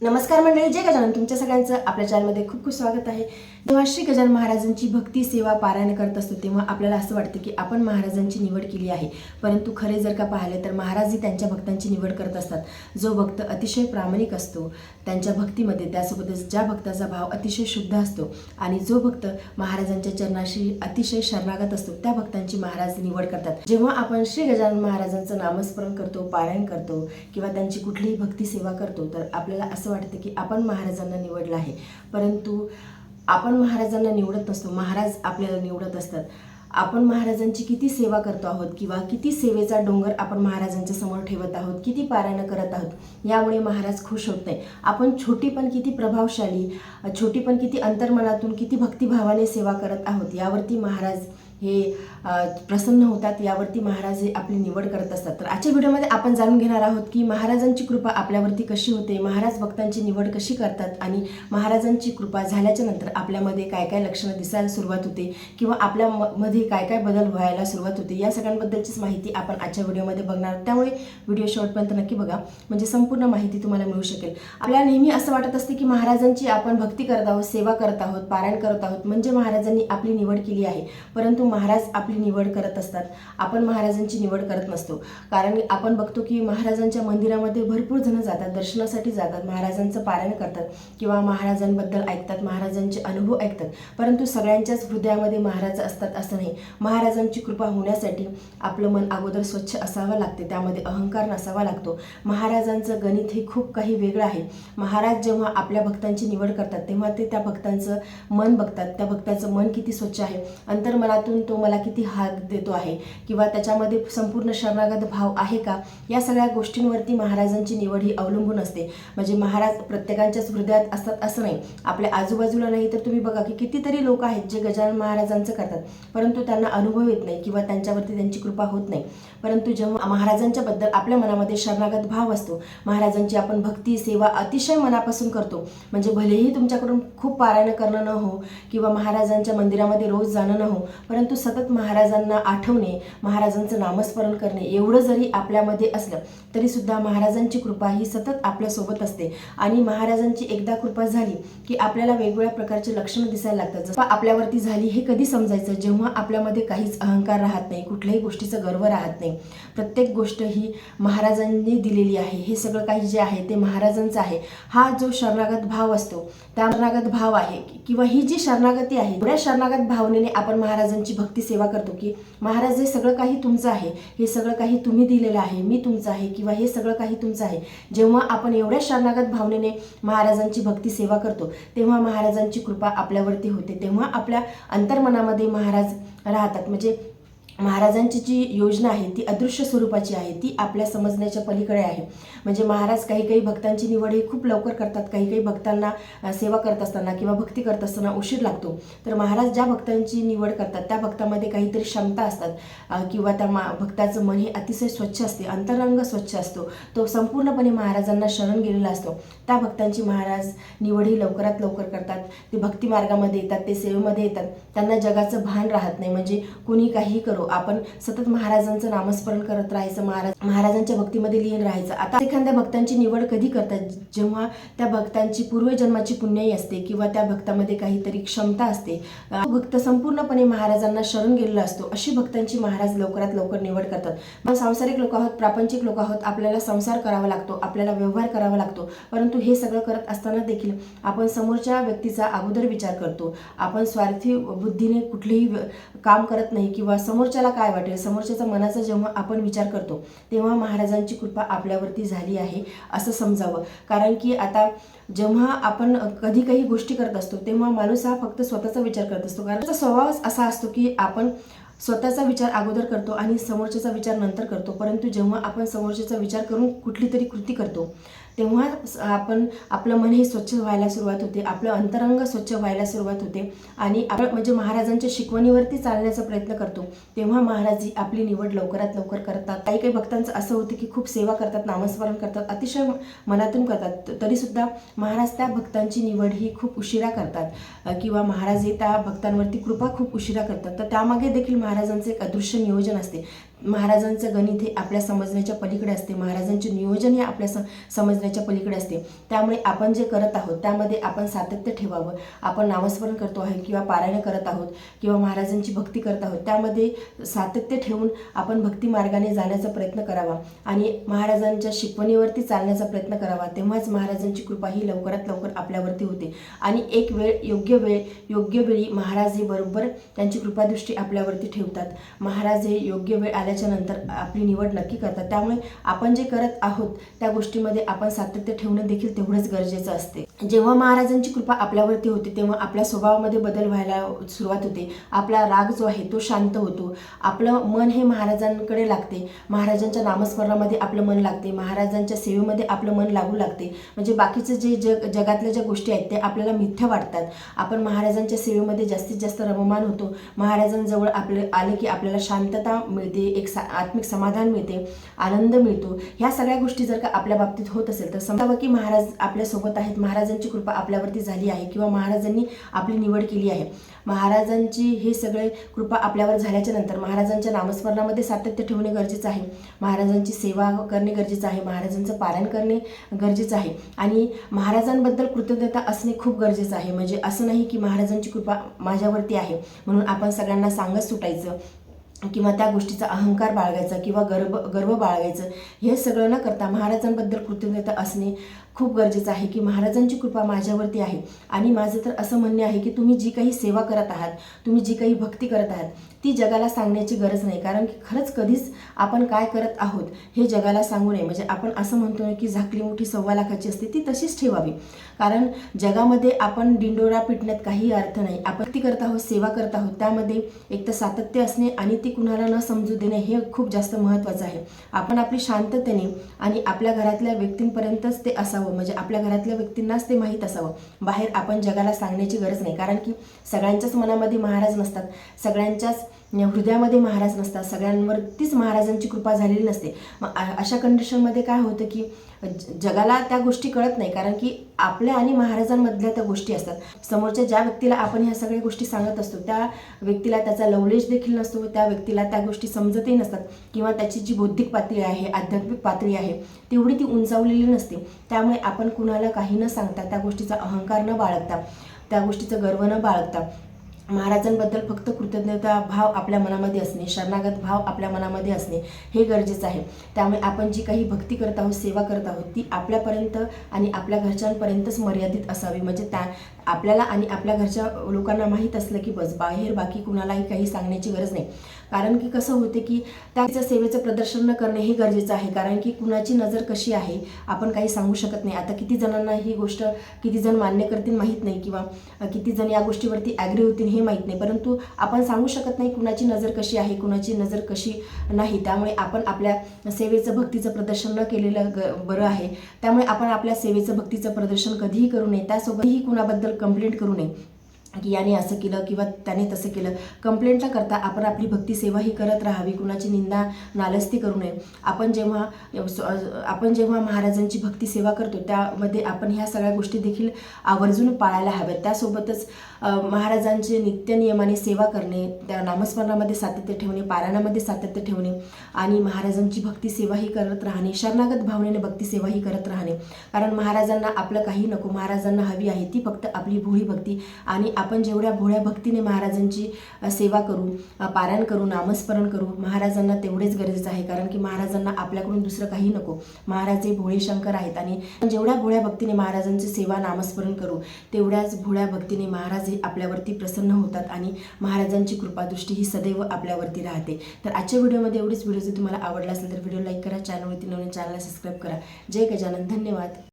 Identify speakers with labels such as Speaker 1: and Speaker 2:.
Speaker 1: नमस्कार मंडळी जय गजानन. तुमच्या सगळ्यांचं आपल्या चॅनलमध्ये खूप खूप स्वागत आहे. जेव्हा श्री गजानन महाराजांची भक्ती सेवा पारायण करत असतो तेव्हा आपल्याला असं वाटतं की आपण महाराजांची निवड केली आहे. परंतु खरे जर का पाहिले तर महाराजही त्यांच्या भक्तांची निवड करत असतात. जो भक्त अतिशय प्रामाणिक असतो त्यांच्या भक्तीमध्ये त्यासोबतच ज्या भक्ताचा भाव अतिशय शुद्ध असतो आणि जो भक्त महाराजांच्या चरणाशी अतिशय शरणागत असतो त्या भक्तांची महाराज निवड करतात. जेव्हा आपण श्री गजानन महाराजांचं नामस्मरण करतो पारायण करतो किंवा त्यांची कुठलीही भक्ती सेवा करतो तर आपल्याला असं असं वाटतं की आपण महाराजांना निवडलं आहे. परंतु आपण महाराजांना निवडत नसतो. महाराज आपल्याला निवडत असतात. आपण महाराजांची किती सेवा करतो आहोत किंवा किती सेवेचा डोंगर आपण महाराजांच्या समोर ठेवत आहोत किती पारायणं करत आहोत यामुळे महाराज खुश होत नाही. आपण छोटी पण किती प्रभावशाली छोटी पण किती अंतर्मनातून किती भक्तिभावाने सेवा करत आहोत यावरती महाराज हे प्रसन्न होतात यावरती महाराज हे आपली निवड करत असतात. तर आजच्या व्हिडिओमध्ये आपण जाणून घेणार आहोत की महाराजांची कृपा आपल्यावरती कशी होते महाराज भक्तांची निवड कशी करतात आणि महाराजांची कृपा झाल्याच्यानंतर आपल्यामध्ये काय काय लक्षणं दिसायला सुरुवात होते किंवा आपल्या म- मध्ये काय काय बदल व्हायला सुरुवात होते या सगळ्यांबद्दलचीच माहिती आपण आजच्या व्हिडिओमध्ये बघणार त्यामुळे व्हिडिओ शेवटपर्यंत नक्की बघा. म्हणजे संपूर्ण माहिती तुम्हाला मिळू शकेल. आपल्याला नेहमी असं वाटत असते की महाराजांची आपण भक्ती करत आहोत सेवा करत आहोत पारायण करत आहोत. म्हणजे महाराजांनी आपली निवड केली आहे. परंतु महाराज आपली निवड करत असतात. आपण महाराजांची निवड करत नसतो. कारण आपण बघतो की महाराजांच्या मंदिरामध्ये भरपूर जण जातात दर्शनासाठी जातात महाराजांचं पारायण करतात किंवा महाराजांबद्दल ऐकतात महाराजांचे अनुभव ऐकतात. परंतु सगळ्यांच्याच हृदयामध्ये महाराज असतात असं नाही. महाराजांची कृपा होण्यासाठी आपलं मन अगोदर स्वच्छ असावं लागते त्यामध्ये अहंकार नसावा लागतो. महाराजांचं गणित हे खूप काही वेगळं आहे. महाराज जेव्हा आपल्या भक्तांची निवड करतात तेव्हा ते त्या भक्तांचं मन बघतात. त्या भक्ताचं मन किती स्वच्छ आहे. अंतर्मनातून तो मला किती हात देतो आहे? किंवा त्याच्यामध्ये संपूर्ण शरणागत भाव आहे का? या सगळ्या गोष्टींवरती महाराजांची निवड ही अवलंबून असते. म्हणजे महाराज प्रत्येकाच्याच हृदयात असतात असं नाही. आपल्या आजूबाजूला नाही तर तुम्ही बघा की कितीतरी लोक आहेत जे गजानन महाराजांचं करतात. परंतु त्यांना अनुभव येत नाही किंवा त्यांच्यावरती त्यांची कृपा होत नाही. परंतु जेव्हा महाराजांच्या बद्दल आपल्या मनामध्ये शरणागत भाव असतो महाराजांची आपण भक्ती सेवा अतिशय मनापासून करतो. म्हणजे भलेही तुमच्याकडून खूप पारायण करणं न हो किंवा महाराजांच्या मंदिरामध्ये रोज जाणं न हो परंतु सतत महाराजांना आठवणे महाराजांचं नामस्मरण करणे एवढं जरी आपल्यामध्ये असलं तरी सुद्धा महाराजांची कृपा ही सतत आपल्यासोबत असते. आणि महाराजांची एकदा कृपा झाली की आपल्याला वेगवेगळ्या प्रकारचे लक्षणं दिसायला लागतात. जसं आपल्यावरती झाली हे कधी समजायचं? जेव्हा आपल्यामध्ये काहीच अहंकार राहत नाही कुठल्याही गोष्टीचा गर्व राहत नाही. प्रत्येक गोष्ट ही महाराजांनी दिलेली आहे. हे सगळं काही जे आहे ते महाराजांचं आहे. हा जो शरणागत भाव असतो त्या शरणागत भाव आहे किंवा ही जी शरणागती आहे एवढ्या शरणागत भावनेने आपण महाराजांची भक्ती सेवा करतो की महाराज हे सगळं काही तुमचं आहे हे सगळं काही तुम्ही दिलेलं आहे मी तुमचं आहे किंवा हे सगळं काही तुमचं आहे जेव्हा आपण एवढ्या शरणागत भावनेने महाराजांची भक्ती सेवा करतो तेव्हा महाराजांची कृपा आपल्यावरती होते तेव्हा आपल्या अंतर्मनामध्ये महाराज राहतात. म्हणजे महाराजांची जी योजना आहे ती अदृश्य स्वरूपाची आहे ती आपल्या समजण्याच्या पलीकडे आहे. म्हणजे महाराज काही काही भक्तांची निवड ही खूप लवकर करतात काही काही भक्तांना सेवा करत असताना किंवा भक्ती करत असताना उशीर लागतो. तर महाराज ज्या भक्तांची निवड करतात त्या भक्तामध्ये काहीतरी क्षमता असतात किंवा त्या मा भक्ताचं मन हे अतिशय स्वच्छ असते अंतरंग स्वच्छ असतो. तो संपूर्णपणे महाराजांना शरण गेलेला असतो. त्या भक्तांची महाराज निवड ही लवकरात लवकर करतात. ते भक्ती मार्गामध्ये येतात ते सेवेमध्ये येतात. त्यांना जगाचं भान राहत नाही. म्हणजे कुणी काही करो आपण सतत महाराजांचं नामस्मरण करत राहायचं महाराज महाराजांच्या भक्तीमध्ये लीन राहायचं. आता एखाद्या भक्तांची निवड कधी करतात? जेव्हा त्या भक्तांची पूर्वजन्माची पुण्याई असते किंवा त्या भक्तामध्ये काहीतरी क्षमता असते भक्त संपूर्णपणे महाराजांना शरण गेलेला असतो अशी भक्तांची महाराज लवकरात लवकर निवड करतात. मग सांसारिक लोक आहोत प्रापंचिक लोक आहोत आपल्याला संसार करावा लागतो आपल्याला व्यवहार करावा लागतो. परंतु हे सगळं करत असताना देखील आपण समोरच्या व्यक्तीचा अगोदर विचार करतो. आपण स्वार्थी बुद्धीने कुठलेही काम करत नाही किंवा समोरच्या समोरच्याला काय वाटेल? समोरच्याचा मनाचा जेव्हा आपण विचार करतो तेव्हा महाराजांची कृपा आपल्यावरती झाली आहे असं समजावं. कारण की आता जेव्हा आपण कधी काही गोष्टी करत असतो तेव्हा माणूस हा फक्त स्वतःचा विचार करत असतो. कारण त्याचा स्वभावच असा असतो की आपण स्वतःचा विचार अगोदर करतो आणि समोरच्याचा विचार नंतर करतो. परंतु जेव्हा आपण समोरच्याचा विचार करून कुठली तरी कृती करतो तेव्हा आपण आपलं मन हे स्वच्छ व्हायला सुरुवात होते. आपलं अंतरंग स्वच्छ व्हायला सुरुवात होते. आणि आपण म्हणजे महाराजांच्या शिकवणीवरती चालण्याचा प्रयत्न करतो. तेव्हा महाराज आपली निवड लवकरात लवकर करतात. काही काही भक्तांचं असं होतं की खूप सेवा करतात नामस्मरण करतात. अतिशय मनातून करतात. तरीसुद्धा महाराज त्या भक्तांची निवड ही खूप उशिरा करतात. किंवा महाराज हे त्या भक्तांवरती कृपा खूप उशिरा करतात. तर त्यामागे देखील महाराजांचं एक अदृश्य नियोजन असते. महाराजांचं गणित हे आपल्या समजण्याच्या पलीकडे असते. महाराजांचे नियोजन हे आपल्या स समजण्याच्या पलीकडे असते. त्यामुळे आपण जे करत आहोत त्यामध्ये आपण सातत्य ठेवावं. आपण नामस्मरण करतो आहे किंवा पारायण करत आहोत किंवा महाराजांची भक्ती करत आहोत त्यामध्ये सातत्य ठेवून आपण भक्ती मार्गाने जाण्याचा प्रयत्न करावा आणि महाराजांच्या शिकवणीवरती चालण्याचा प्रयत्न करावा. तेव्हाच महाराजांची कृपा ही लवकरात लवकर आपल्यावरती होते. आणि एक वेळ योग्य वेळ योग्य वेळी महाराज हे बरोबर त्यांची कृपादृष्टी आपल्यावरती ठेवतात. महाराज हे योग्य वेळ आल्याच्यानंतर आपली निवड नक्की करतात. त्यामुळे आपण जे करत आहोत त्या गोष्टीमध्ये आपण सातत्य ठेवणं देखील तेवढंच गरजेचं असते. जेव्हा महाराजांची कृपा आपल्यावरती होते तेव्हा आपल्या स्वभावामध्ये बदल व्हायला सुरुवात होते. आपला राग जो आहे तो शांत होतो. आपलं मन हे महाराजांकडे लागते. महाराजांच्या नामस्मरणामध्ये आपलं मन लागते. महाराजांच्या सेवेमध्ये आपलं मन लागू लागते. म्हणजे बाकीचं जे जग जगातल्या ज्या गोष्टी आहेत त्या आपल्याला मिथ्या वाटतात. आपण महाराजांच्या सेवेमध्ये जास्तीत जास्त रममान होतो. महाराजांजवळ आपले आले की आपल्याला शांतता मिळते एक सा आत्मिक समाधान मिळते आनंद मिळतो. ह्या सगळ्या गोष्टी जर का आपल्या बाबतीत होत असेल तर समजावं की महाराज आपल्यासोबत आहेत. महाराजांची कृपा आपल्यावरती झाली आहे किंवा महाराजांनी आपली निवड केली आहे. महाराजांची हे सगळे कृपा आपल्यावर झाल्याच्यानंतर महाराजांच्या नामस्मरणामध्ये सातत्य ठेवणे गरजेचं आहे. महाराजांची सेवा करणे गरजेचं आहे. महाराजांचं पालन करणे गरजेचं आहे. आणि महाराजांबद्दल कृतज्ञता असणे खूप गरजेचं आहे. म्हणजे असं नाही की महाराजांची कृपा माझ्यावरती आहे. म्हणून आपण सगळ्यांना सांगत सुटायचं. किंवा त्या गोष्टीचा अहंकार बाळगायचा किंवा गर्व गर्व बाळगायचं हे सगळं न करता महाराजांबद्दल कृतज्ञता असणे खूप गरजेचं आहे की महाराजांची कृपा माझ्यावरती आहे. आणि माझं तर असं म्हणणे आहे की तुम्ही जी काही सेवा करत आहात तुम्ही जी काही भक्ती करत आहात ती जगाला सांगण्याची गरज नाही. कारण की खरंच कधीच आपण काय करत आहोत हे जगाला सांगू नये. म्हणजे आपण असं म्हणतो की झाकली मोठी सव्वा लाखाची असते ती तशीच ठेवावी. कारण जगामध्ये आपण दिंडोरा पिटण्यात काही अर्थ नाही. आपण ती करत आहोत सेवा करत आहोत त्यामध्ये एक तर सातत्य असणे आणि ती कुणाला न समजू देणे हे खूप जास्त महत्त्वाचं आहे. आपण आपली शांततेने आणि आपल्या घरातल्या व्यक्तींपर्यंतच ते असावं. म्हणजे आपल्या घरातल्या व्यक्तींनाच ते माहीत असावं. बाहेर आपण जगाला सांगण्याची गरज नाही. कारण की सगळ्यांच्याच मनामध्ये महाराज नसतात. सगळ्यांच्याच हृदयामध्ये महाराज नसतात. सगळ्यांवरतीच महाराजांची कृपा झालेली नसते. मग अशा कंडिशनमध्ये काय होतं की ज- जगाला त्या गोष्टी कळत नाही. कारण की आपल्या आणि महाराजांमधल्या त्या गोष्टी असतात. समोरच्या ज्या व्यक्तीला आपण ह्या सगळ्या गोष्टी सांगत असतो त्या व्यक्तीला त्याचा लवलेश देखील नसतो त्या व्यक्तीला त्या गोष्टी समजतही नसतात. किंवा त्याची जी बौद्धिक पातळी आहे आध्यात्मिक पातळी आहे तेवढी ती उंचावलेली नसते. त्यामुळे आपण कुणाला काही न सांगता त्या गोष्टीचा अहंकार न बाळगता त्या गोष्टीचा गर्व न बाळगता महाराजांबद्दल फक्त कृतज्ञता भाव आपल्या मनामध्ये असणे शरणागत भाव आपल्या मनामध्ये असणे हे गरजेचं आहे. त्यामुळे आपण जी काही भक्ती करत आहोत सेवा करत आहोत ती आपल्यापर्यंत आणि आपल्या घरच्यांपर्यंतच मर्यादित असावी. म्हणजे त्या आपल्याला आणि आपल्या घरच्या लोकांना माहीत असलं की बस बाहेर बाकी कुणालाही काही सांगण्याची गरज नाही. कारण की कसं होते की त्याच्या सेवेचं प्रदर्शन न करणे हे गरजेचं आहे. कारण की कुणाची नजर कशी आहे आपण काही सांगू शकत नाही. आता किती जणांना ही गोष्ट किती जण मान्य करतील माहीत नाही किंवा किती जण या गोष्टीवरती ॲग्री होतील हे माहीत नाही. परंतु आपण सांगू शकत नाही कुणाची नजर कशी आहे कुणाची नजर कशी नाही. त्यामुळे आपण आपल्या सेवेचं भक्तीचं प्रदर्शन न केलेलं ग बरं आहे. त्यामुळे आपण आपल्या सेवेचं भक्तीचं प्रदर्शन कधीही करू नये. त्यासोबतही कुणाबद्दल कंप्लेंट करू नये. की याने असं केलं किंवा त्याने तसं केलं. कंप्लेंट न करता आपण आपली भक्तीसेवा ही करत राहावी. कुणाची निंदा नालस्ती करू नये. आपण जेव्हा आपण जेव्हा महाराजांची भक्तीसेवा करतो त्यामध्ये आपण ह्या सगळ्या गोष्टी देखील आवर्जून पाळायला हव्यात. त्यासोबतच महाराजांचे महाराजांचे नित्यनियमाने सेवा करणे त्या नामस्मरणामध्ये सातत्य ठेवणे पारायणामध्ये सातत्य ठेवणे आणि महाराजांची भक्ती करत राहणे शरणागत भावनेने भक्तीसेवाही करत राहणे. कारण महाराजांना आपलं काही नको महाराजांना हवी आहे ती फक्त आपली भोळी भक्ती आणि आप आपण जेवढ्या भोळ्या भक्तीने महाराजांची सेवा करू पारायण करू नामस्मरण करू महाराजांना तेवढेच गरजेचं आहे. कारण की महाराजांना आपल्याकडून दुसरं काही नको. महाराज हे भोळे शंकर आहेत आणि जेवढ्या भोळ्या भक्तीने महाराजांची सेवा नामस्मरण करू तेवढ्याच भोळ्या भक्तीने महाराज हे आपल्यावरती प्रसन्न होतात आणि महाराजांची कृपादृष्टी ही सदैव आपल्यावरती राहते. तर आजच्या व्हिडिओमध्ये एवढीच. व्हिडिओ जर तुम्हाला आवडला असेल तर व्हिडिओ लाईक करा चॅनलवरती नवीन चॅनलला सबस्क्राईब करा. जय गजानन. धन्यवाद.